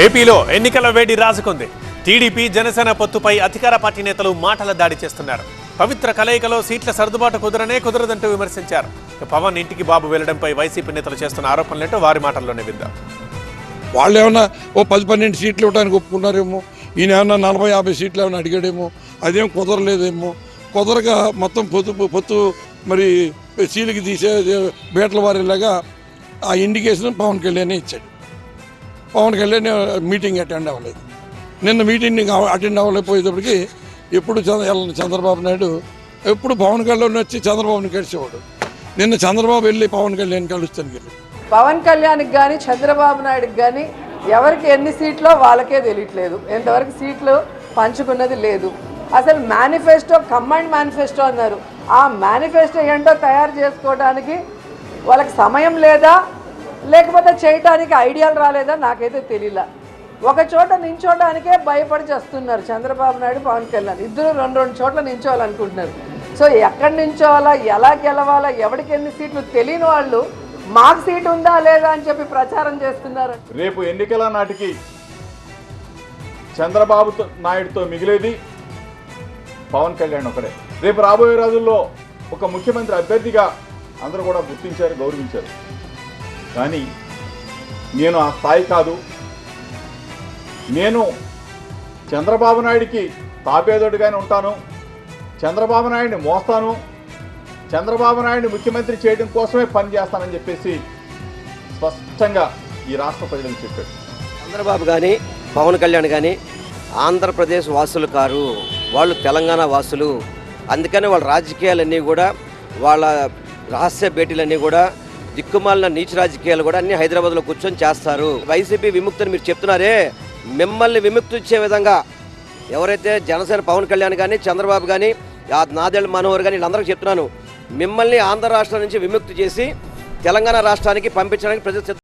ఏపీలో ఎన్నికల వేడి రాజుకుంది. టీడీపీ జనసేన పొత్తుపై అధికార పార్టీ నేతలు మాటల దాడి చేస్తున్నారు. పవిత్ర కలయికలో సీట్ల సర్దుబాటు కుదరనే కుదరదంటూ విమర్శించారు. పవన్ ఇంటికి బాబు వెళ్ళడంపై వైసీపీ నేతలు చేస్తున్న ఆరోపణలేంటో వారి మాటల్లోనే విందాం. వాళ్ళు ఏమన్నా ఓ పది పన్నెండు సీట్లు ఇవ్వడానికి ఒప్పుకున్నారేమో ఈయన ఏమన్నా నలభై యాభై సీట్లు ఏమైనా అడిగాడేమో అదేం కుదరలేదేమో కుదరగా మొత్తం పొత్తు పొత్తు మరి సీలికి తీసే బేటల వారిలాగా ఆ ఇండికేషన్ పవన్ కళ్యాణ్ ఇచ్చాడు. పవన్ కళ్యాణ్ మీటింగ్ అటెండ్ అవ్వలేదు. నిన్న మీటింగ్ అటెండ్ అవ్వలేకపోయేటప్పటికి ఎప్పుడు చంద్ర చంద్రబాబు నాయుడు ఎప్పుడు పవన్ కళ్యాణ్ వచ్చి చంద్రబాబుని కలిసేవాడు. నిన్న చంద్రబాబు వెళ్ళి పవన్ కళ్యాణ్ కలుస్తాను వెళ్ళి పవన్ కళ్యాణ్కి కానీ చంద్రబాబు నాయుడుకి కానీ ఎవరికి ఎన్ని సీట్లో వాళ్ళకే తెలియట్లేదు. ఎంతవరకు సీట్లు పంచుకున్నది లేదు. అసలు మేనిఫెస్టో కమాండ్ మేనిఫెస్టో అన్నారు. ఆ మేనిఫెస్టో ఏంటో తయారు చేసుకోవడానికి వాళ్ళకి సమయం లేదా? లేకపోతే చేయటానికి ఐడియాలు రాలేదా? నాకైతే తెలియలా ఒక చోట నించోడానికే భయపడి చేస్తున్నారు చంద్రబాబు నాయుడు పవన్ కళ్యాణ్. ఇద్దరు రెండు రెండు చోట్ల నించోవాలనుకుంటున్నారు. సో ఎక్కడి నించోవాలా? ఎలా గెలవాలా? ఎవరికి ఎన్ని సీట్లు? తెలియని వాళ్ళు మాకు సీట్ ఉందా లేదా? అని చెప్పి ప్రచారం చేస్తున్నారు. రేపు ఎన్నికల నాటికి చంద్రబాబు నాయుడుతో మిగిలేది పవన్ కళ్యాణ్ ఒకడే. రేపు రాబోయే రోజుల్లో ఒక ముఖ్యమంత్రి అభ్యర్థిగా అందరూ కూడా గుర్తించారు గౌరవించారు. కానీ నేను ఆ స్థాయి కాదు. నేను చంద్రబాబు నాయుడికి తాపేదోడుగానే ఉంటాను. చంద్రబాబు నాయుడిని మోస్తాను. చంద్రబాబు నాయుడిని ముఖ్యమంత్రి చేయడం కోసమే పనిచేస్తానని చెప్పేసి స్పష్టంగా ఈ రాష్ట్ర ప్రజలకు చెప్పాడు. చంద్రబాబు కానీ పవన్ కళ్యాణ్ కానీ ఆంధ్రప్రదేశ్ వాసులు కారు. వాళ్ళు తెలంగాణ వాసులు. అందుకని వాళ్ళ రాజకీయాలన్నీ కూడా వాళ్ళ రహస్య భేటీలన్నీ కూడా దిక్కుమాలిన నీచ రాజకీయాలు కూడా అన్ని హైదరాబాద్లో కూర్చొని చేస్తారు. వైసీపీ విముక్తిని మీరు చెప్తున్నారే? మిమ్మల్ని విముక్తి ఇచ్చే విధంగా ఎవరైతే జనసేన పవన్ కళ్యాణ్ కానీ చంద్రబాబు కానీ నాదేళ్ళ మనోహర్ కానీ వీళ్ళందరికీ చెప్తున్నాను. మిమ్మల్ని ఆంధ్ర రాష్ట్రం నుంచి విముక్తి చేసి తెలంగాణ రాష్ట్రానికి పంపించడానికి ప్రజలు